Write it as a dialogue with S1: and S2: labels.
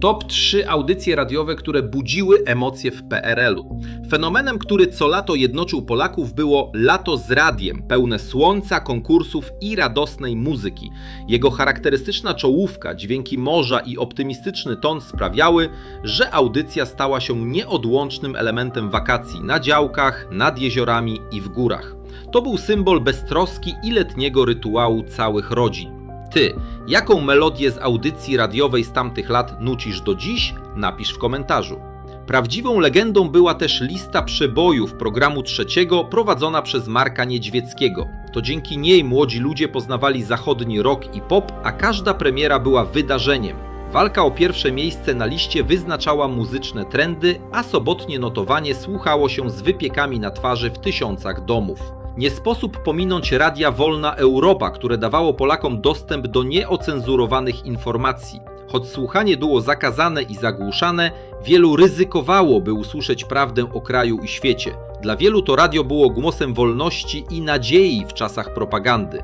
S1: Top 3 audycje radiowe, które budziły emocje w PRL-u. Fenomenem, który co lato jednoczył Polaków było lato z radiem, pełne słońca, konkursów i radosnej muzyki. Jego charakterystyczna czołówka, dźwięki morza i optymistyczny ton sprawiały, że audycja stała się nieodłącznym elementem wakacji na działkach, nad jeziorami i w górach. To był symbol beztroski i letniego rytuału całych rodzin. Ty, jaką melodię z audycji radiowej z tamtych lat nucisz do dziś? Napisz w komentarzu. Prawdziwą legendą była też lista przebojów programu trzeciego prowadzona przez Marka Niedźwieckiego. To dzięki niej młodzi ludzie poznawali zachodni rock i pop, a każda premiera była wydarzeniem. Walka o pierwsze miejsce na liście wyznaczała muzyczne trendy, a sobotnie notowanie słuchało się z wypiekami na twarzy w tysiącach domów. Nie sposób pominąć Radia Wolna Europa, które dawało Polakom dostęp do nieocenzurowanych informacji. Choć słuchanie było zakazane i zagłuszane, wielu ryzykowało, by usłyszeć prawdę o kraju i świecie. Dla wielu to radio było głosem wolności i nadziei w czasach propagandy.